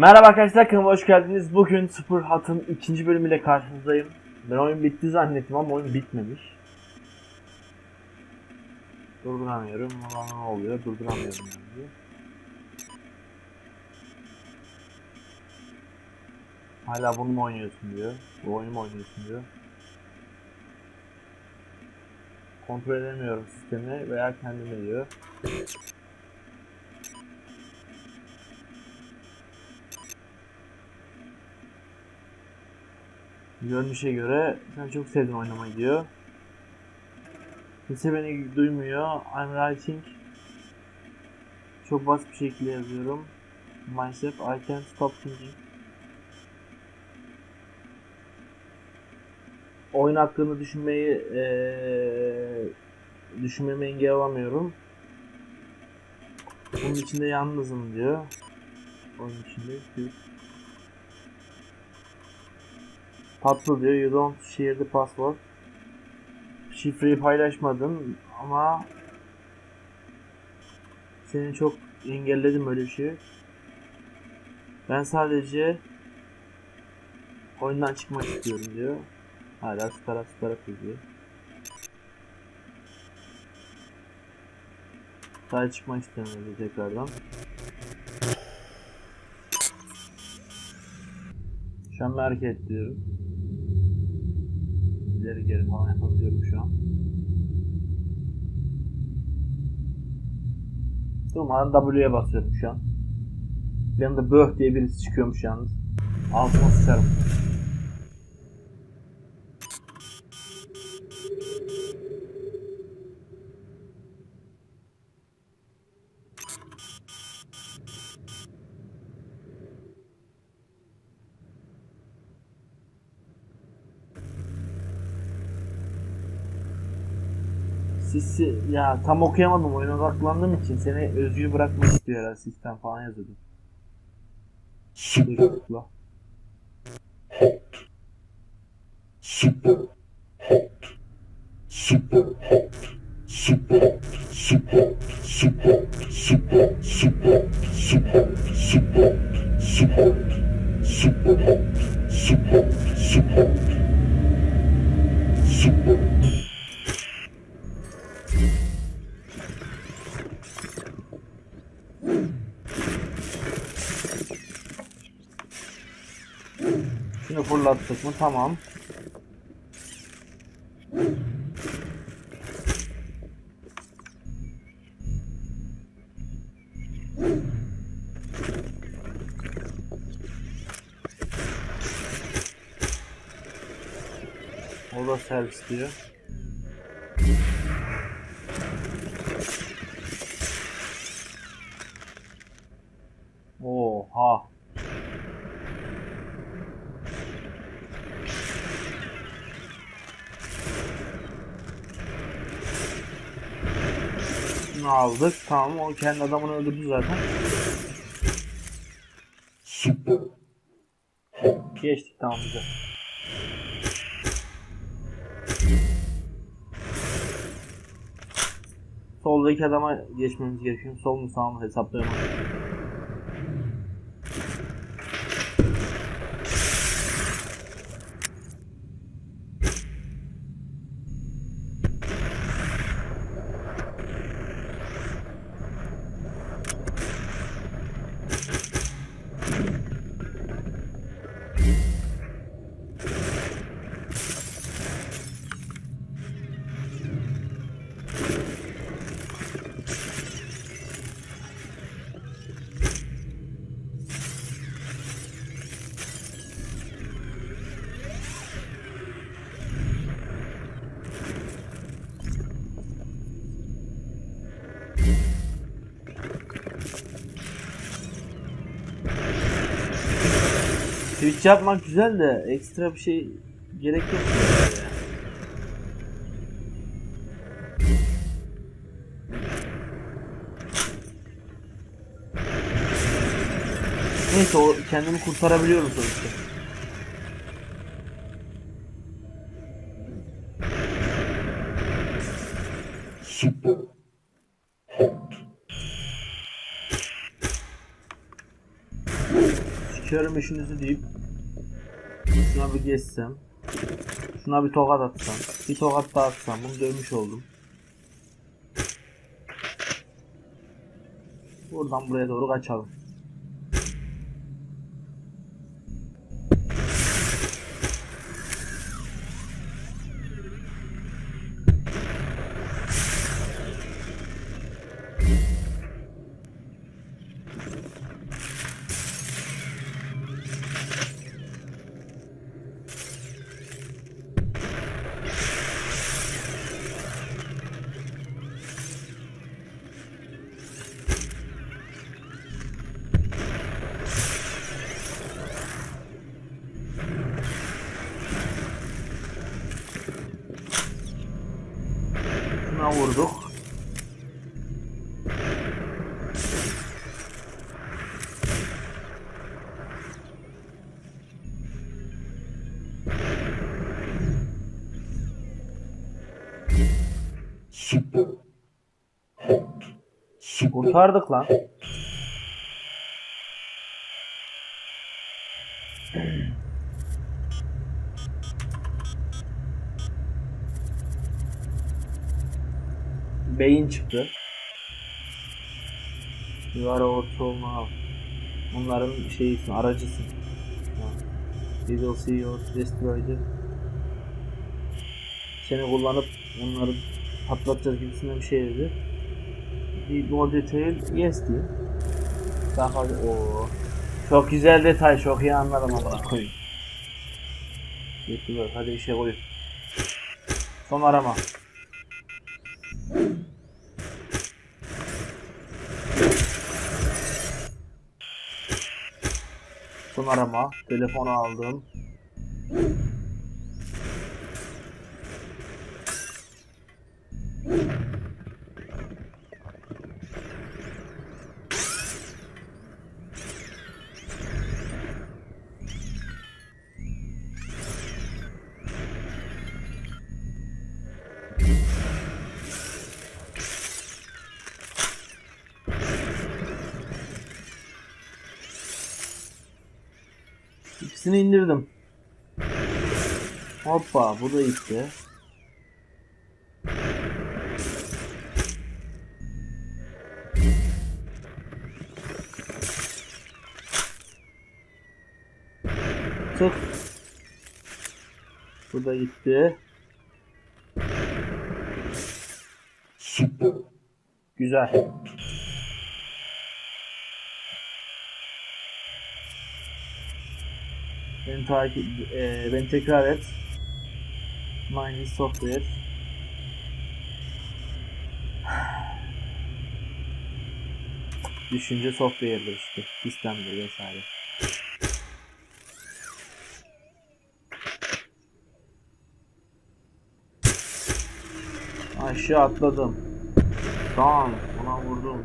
Merhaba arkadaşlar kanalıma hoş geldiniz. Bugün Super Hot'ın ikinci bölümüyle karşınızdayım. Ben oyun bitti zannettim ama oyun bitmemiş. Durduramıyorum. Ulan ne oluyor? Durduramıyorum yani. Hala bunu mu oynuyorsun diyor. Bu oyunu mu oynuyorsun diyor. Kontrol edemiyorum sistemi veya kendime diyor. Görünüşe göre sen çok sevdin oynamayı diyor. Kimse beni duymuyor. I'm writing. Çok basit bir şekilde yazıyorum. Myself, I can't stop thinking. Oyun hakkında düşünmeyi eee düşünmemi engel alamıyorum. Bunun içinde yalnızım diyor. Oyun içinde. Tatlı diyor. You don't share the password. Şifreyi paylaşmadın ama seni çok engelledim öyle bir şey. Ben sadece oyundan çıkmak istiyorum diyor. Hala sıkarak sıkarak yazıyor. Sadece çıkmak istemiyor diyor tekrardan. Şu an hareket ediyorum. İleri geri falan yapabiliyorum şu an. Durmadan W'ye basıyorum şu an. Anda böh diye birisi çıkıyormuş yalnız. Altıma sıçarım. Sisi ya tam okuyamadım oyuna odaklandığım için seni özgür bırakmak istiyor herhalde sistem falan yazıyordu. Çocukla. super Şunu fırlattık mı tamam. O da servis diyor. Oha. Şunu aldık. Tamam o kendi adamını öldürdü zaten. Geçtik tamam güzel. Soldaki adama geçmemiz gerekiyor. Sol mu sağ mı hesaplayamadım. Twitch yapmak güzel de ekstra bir şey gerek yok. Neyse o kendimi kurtarabiliyorum sonuçta. super hot, açıyorum işinizi deyip şuna bir geçsem şuna bir tokat atsam bir tokat daha atsam bunu dövmüş oldum. Buradan buraya doğru kaçalım. Kurtardık lan. Beyin çıktı. Yuvara orta olma. Bunların şeyisin, aracısın. We will see your destroyed. Seni kullanıp onları patlatacağız gibisinden bir şey dedi. Bir more detail yes diyor. Daha fazla o çok güzel detay çok iyi anladım ama koyayım. Yetti hadi işe koyun. Son arama. Son arama. Telefonu aldım. İkisini indirdim. Hoppa bu da gitti. Tık. Bu da gitti. Güzel. Beni takip, e, beni tekrar et. Mine is software. Düşünce software'dir işte. Sistemdir vesaire. Aşağı atladım. Tamam, ona vurdum.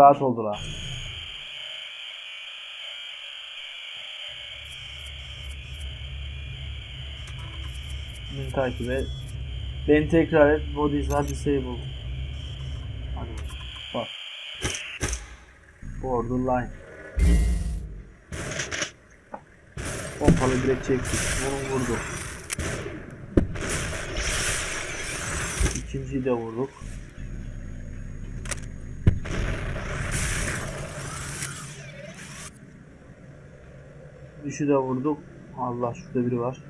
Rahat oldular. Beni takip et. Beni tekrar et. Bodies are disabled. Hadi bak. Borderline. Pompalı direkt çektik. Onu vurduk. İkinciyi de vurduk. Düşü de vurduk. Allah şurada biri var.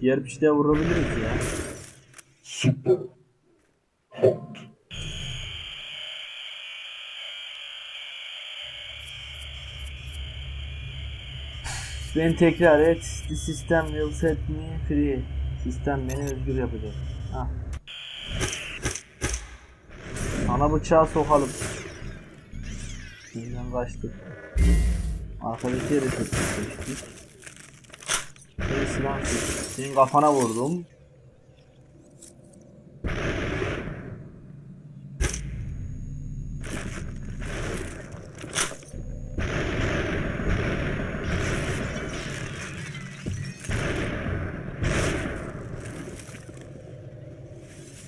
Diğer bir şey vurabiliriz ya. Beni tekrar et. The system will set me free. Sistem beni özgür yapacak. Hah. Ana bıçağı sokalım. Bizden kaçtık. Arkadaki yere geçtik. Beni silah. Senin kafana vurdum.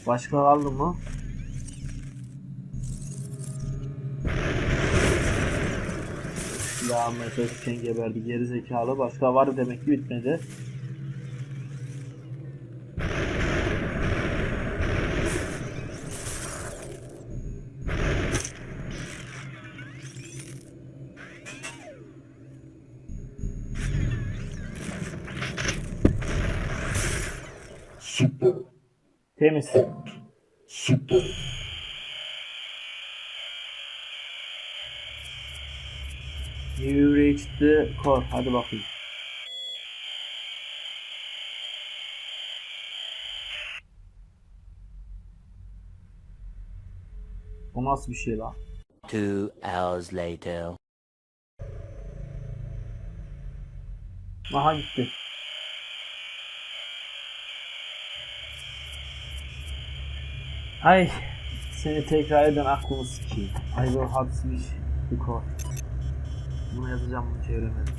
Başka kaldı mı? Ya mesajken geberdi geri zekalı. Başka var demek ki bitmedi. Temiz. You reached the core. Hadi bakayım. Bu nasıl bir şey lan? Two hours later. Aha gitti. Ay seni tekrar eden aklımı sikeyim. I will have switch the core. Bunu yazacağım bunu çeviremedim.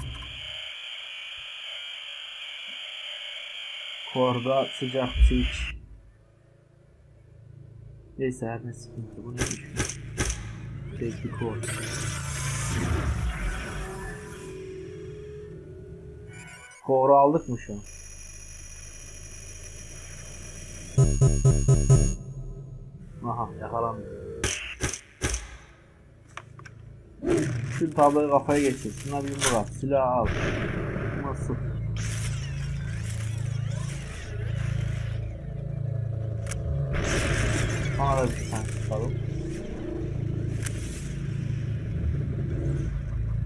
Core'da sıcak switch. Neyse her ne sıkıntı bu neymiş? The core. Core'u aldık mı şu an? Aha yakalandı. Şu tabloyu kafaya geçir. Şuna bir yumruk at. Silahı al. Nasıl? Bana da bir tane tutalım.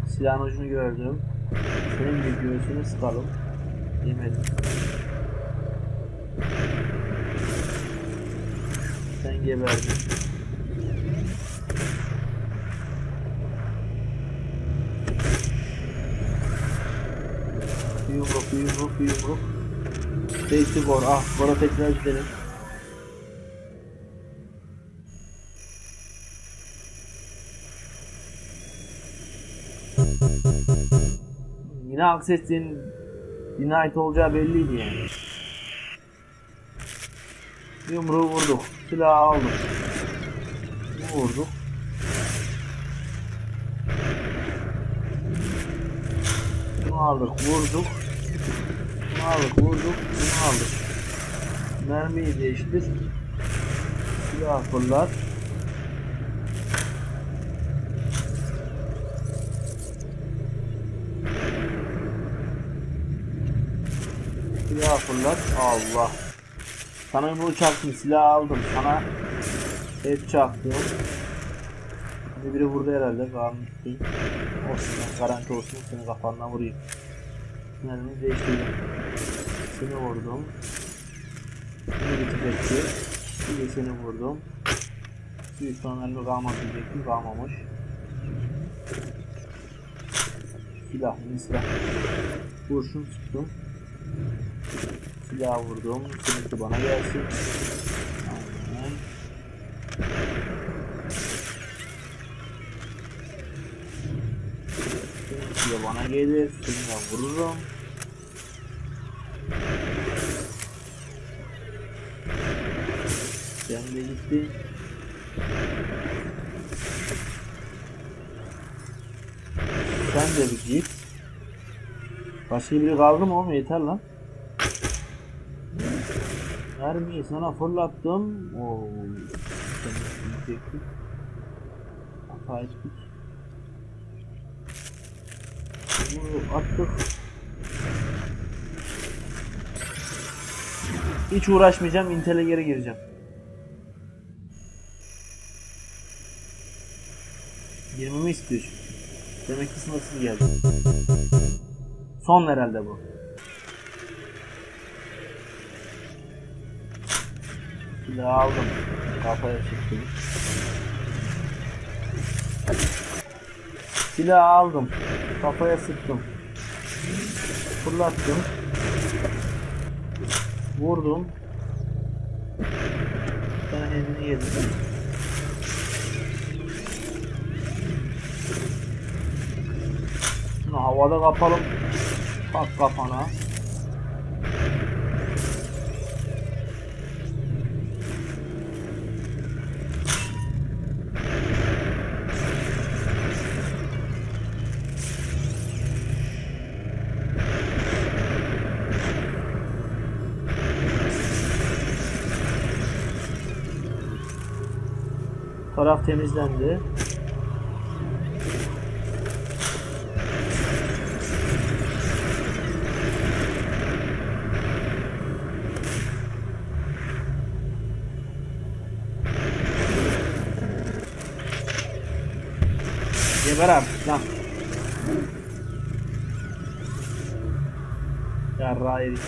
Silahın ucunu gördüm. Senin bir göğsünü sıkalım. Yemedim. Geberdin. Bir yumruk, yumruk, yumruk. Safety gol. Ah, gola tekrar gidelim. Yine Access'in Denied olacağı belliydi yani. Yumruğu vurduk. Silahı aldık. Vurduk. Bunu aldık, vurduk. Bunu aldık, vurduk. Bunu aldık. Mermiyi değiştir. Silah fırlat. Silah fırlat. Allah. Sana yumruğu çaktım, silah aldım. Sana et çaktım. Şimdi biri vurdu herhalde. Üstü. Olsun garanti olsun. Seni kafandan vurayım. Mermi değiştirdim. Seni vurdum. Seni bitirecekti. Bir de seni vurdum. Bir son mermi kalmadı diyecektim. Kalmamış. Silah, silah. Kurşun sıktım. Silah vurdum. Seninki bana gelsin. Aynen. De bana gelir. De vururum. Sen de gittin. Sen de bir git. Başka biri kaldı mı oğlum yeter lan. Mermiyi sana fırlattım. Oo. Hata ettik. Bunu attık. Hiç uğraşmayacağım. Intel'e geri gireceğim. Girmemi istiyor. Demek ki sınırsız geldi. Son herhalde bu. Silahı aldım. Kafaya çıktım. Silahı aldım. Kafaya sıktım. Fırlattım. Vurdum. Sonra elini yedim. Havada kapalım. Bak kafana. Taraf temizlendi. Geber artık lan. Yarrağı yedik.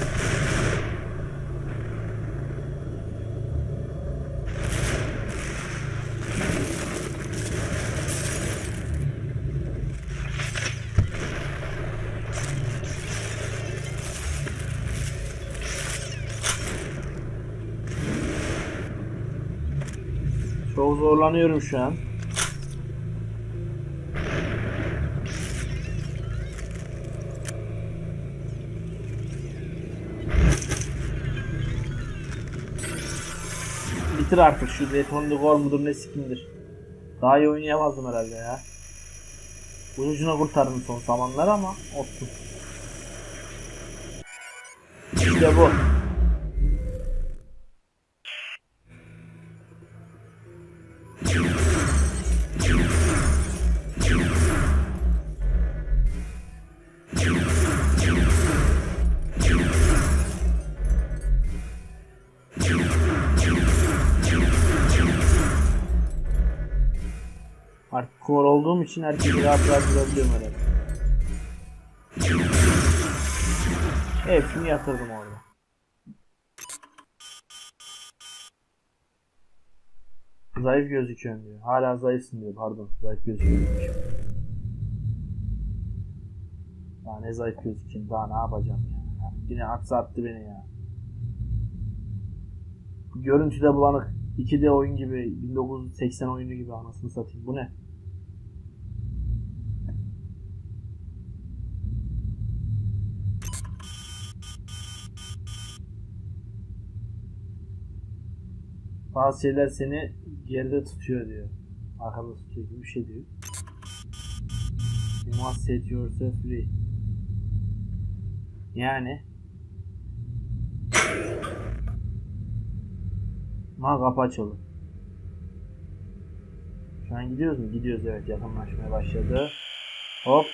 Zorlanıyorum şu an. Bitir artık şu to War mudur ne sikimdir. Daha iyi oynayamazdım herhalde ya. Ucuna kurtardım son zamanlar ama olsun. İşte bu. Kor olduğum için herkesi rahat rahat vurabiliyorum herhalde. Hepsini yatırdım orada. Zayıf gözüküyorsun diyor. Hala zayıfsın diyor. Pardon. Zayıf gözüküyormuş. Daha ne zayıf gözükeyim. Daha ne yapacağım ya. ya yine aksattı beni ya. Görüntüde bulanık. 2D oyun gibi. 1980 oyunu gibi anasını satayım. Bu ne? Bazı şeyler seni geride tutuyor diyor. Arkada tutuyor gibi bir şey diyor. You must set yourself free. Yani Ha kapı açıldı. Şu an gidiyoruz mu? Gidiyoruz evet yakınlaşmaya başladı. Hop.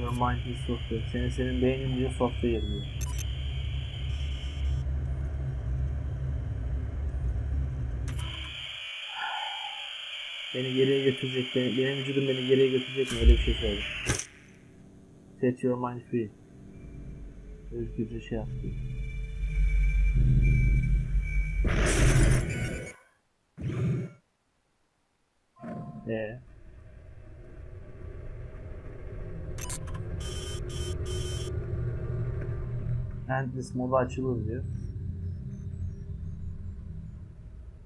Your mind is software. Senin senin beynin diyor software diyor. Beni geriye götürecek, beni, benim vücudum beni geriye götürecek mi? Öyle bir şey söyle. Set your mind free. Özgürce şey yaptı. Ee. Endless modu açılır diyor.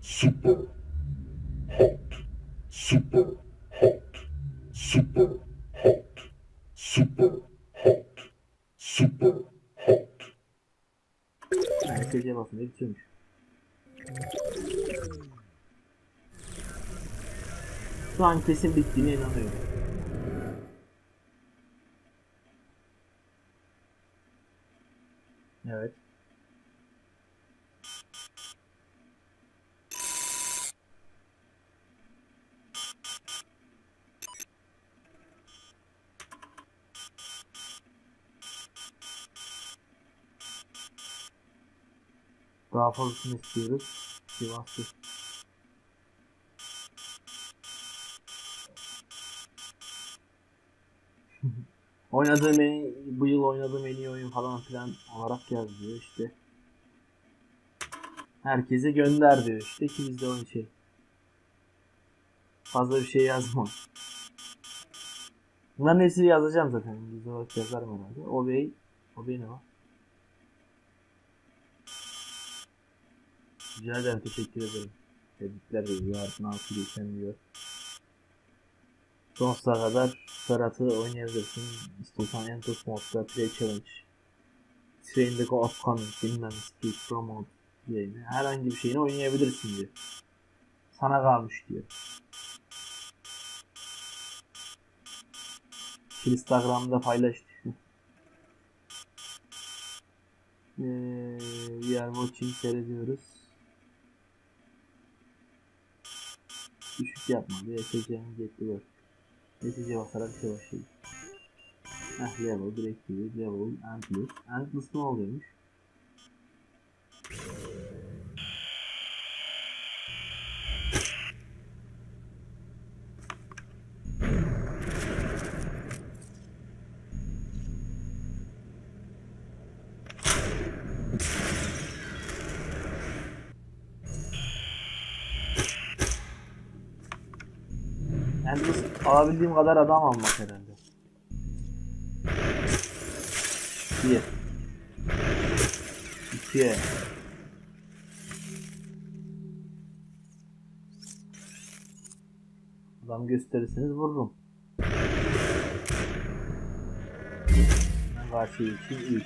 Super hot. Super hot. Super hot. Super hot. Super hot. Herkese basınca bitiyormuş. Şu an kesin bittiğine inanıyorum. Evet. Daha fazlasını istiyoruz. Sivas'ı. Oynadığım en, bu yıl oynadığım en iyi oyun falan filan olarak yazıyor işte. Herkese gönder diyor işte ki biz de onun şey. Fazla bir şey yazma. Bunların hepsini yazacağım zaten. İngilizce olarak yazarım herhalde. O bey, o bey ne var? Rica ederim teşekkür ederim. Tebrikler diyor. Yarın altı geçen diyor. Sonsuza kadar Ferhat'ı oynayabilirsin. İstiyorsan Entos modda Play Challenge. Train the Go Upcoming bilmem Speed Promote diye herhangi bir şeyini oynayabilirsin diyor. Sana kalmış diyor. Instagram'da paylaştık. Eee we are watching seyrediyoruz. Düşük yapmadı. YTC'nin getiri work. YTC basarak şey başlayayım. Heh level, directory, level, endless. Endless ne oluyormuş? Endless alabildiğim kadar adam almak herhalde. Bir. İki. Adam gösterirseniz vururum. Karşı için 3.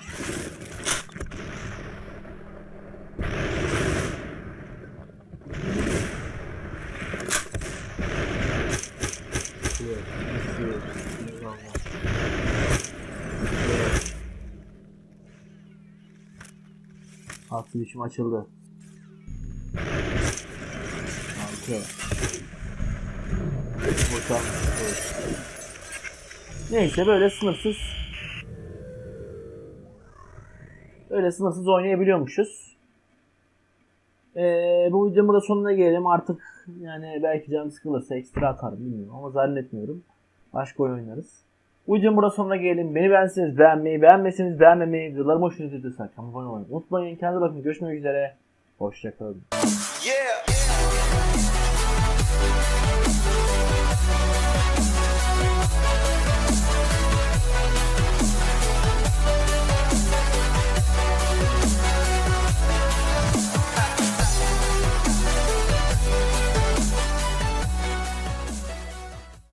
Düşüm açıldı. Altı. Evet. Neyse böyle sınırsız Öyle sınırsız oynayabiliyormuşuz. Ee, bu videomun da sonuna gelelim. Artık yani belki canım sıkılırsa ekstra atarım bilmiyorum ama zannetmiyorum. Başka oyun oynarız. Bu videomun burada sonuna gelelim. Beni beğenseniz beğenmeyi, beğenmeseniz beğenmemeyi, videolarımı hoşunuza gidiyorsa kanalıma abone olmayı unutmayın. Kendinize bakın. Görüşmek üzere. Hoşçakalın. Yeah.